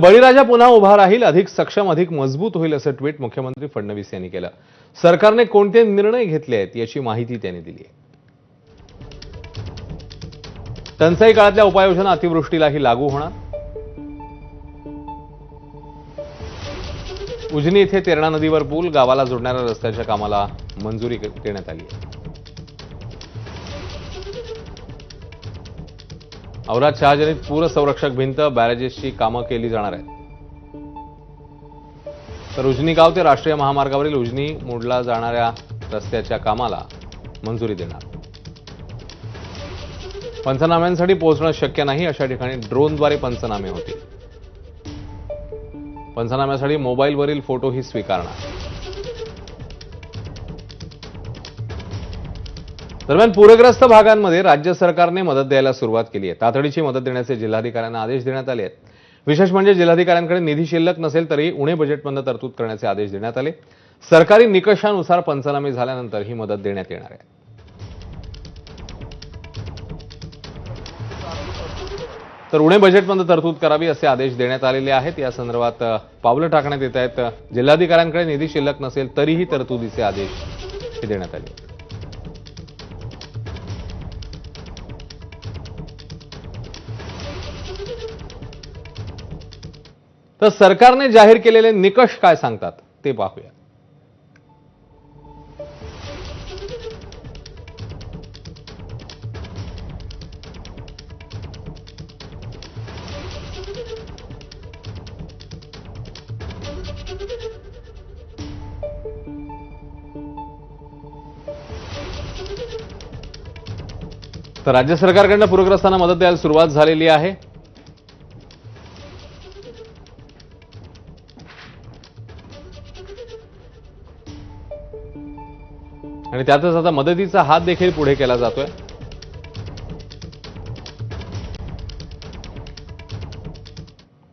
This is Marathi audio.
बळीराजा पुन्हा उभा राहील अधिक सक्षम अधिक मजबूत होईल असं ट्विट मुख्यमंत्री फडणवीस यांनी केलं. सरकारने कोणते निर्णय घेतले आहेत याची माहिती त्यांनी दिली आहे. टंचाई काळातल्या उपाययोजना अतिवृष्टीलाही लागू होणार. उजनी इथे तेरणा नदीवर पूल गावाला जोडणाऱ्या रस्त्याच्या कामाला मंजुरी देण्यात आली आहे. औराद शहाजनीत पूर संरक्षक भिंत बॅरेजेसची कामं केली जाणार आहेत. तर उजनी गाव ते राष्ट्रीय महामार्गावरील उजनी मोडला जाणाऱ्या रस्त्याच्या कामाला मंजुरी देणार. पंचनाम्यांसाठी पोहोचणं शक्य नाही अशा ठिकाणी ड्रोनद्वारे पंचनामे होतील. पंचनाम्यासाठी मोबाईलवरील फोटोही स्वीकारणार. दरम्यान पूरग्रस्त भागांमध्ये राज्य सरकारने मदत द्यायला सुरुवात केली आहे. तातडीची मदत देण्याचे जिल्हाधिकाऱ्यांना आदेश देण्यात आले आहेत. विशेष म्हणजे जिल्हाधिकाऱ्यांकडे निधी शिल्लक नसेल तरी उणे बजेटमधनं तरतूद करण्याचे आदेश देण्यात आले. सरकारी निकषानुसार पंचनामे झाल्यानंतर ही मदत देण्यात येणार आहे. तर उणे बजेटमध्ये तरतूद करावी असे आदेश देण्यात आलेले आहेत. या संदर्भात पावलं टाकण्यात येत आहेत. जिल्हाधिकाऱ्यांकडे निधी शिल्लक नसेल तरीही तरतुदीचे आदेश हे देण्यात आले तर सरकारने जाहीर केलेले निकष काय सांगतात ते पाहूया. तर राज्य सरकारकडनं पूरग्रस्तांना मदत द्यायला सुरुवात झालेली आहे. आणि त्यातच आता मदतीचा हात देखील पुढे केला जातोय.